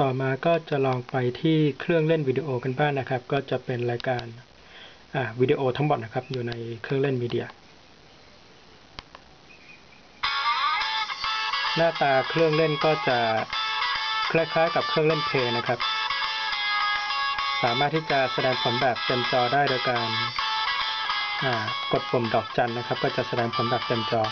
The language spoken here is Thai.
ต่อมาก็จะลองไปที่เครื่องเล่นวิดีโอกันบ้างนะครับ ก็จะเป็นรายการวิดีโอทั้งหมดนะครับ อยู่ในเครื่องเล่นมีเดีย หน้าตาเครื่องเล่นก็จะคล้ายๆกับเครื่องเล่นเพลย์นะครับ สามารถที่จะแสดงผลแบบเต็มจอได้โดยการกดปุ่มดอกจันนะครับ ก็จะแสดงผลแบบเต็มจอ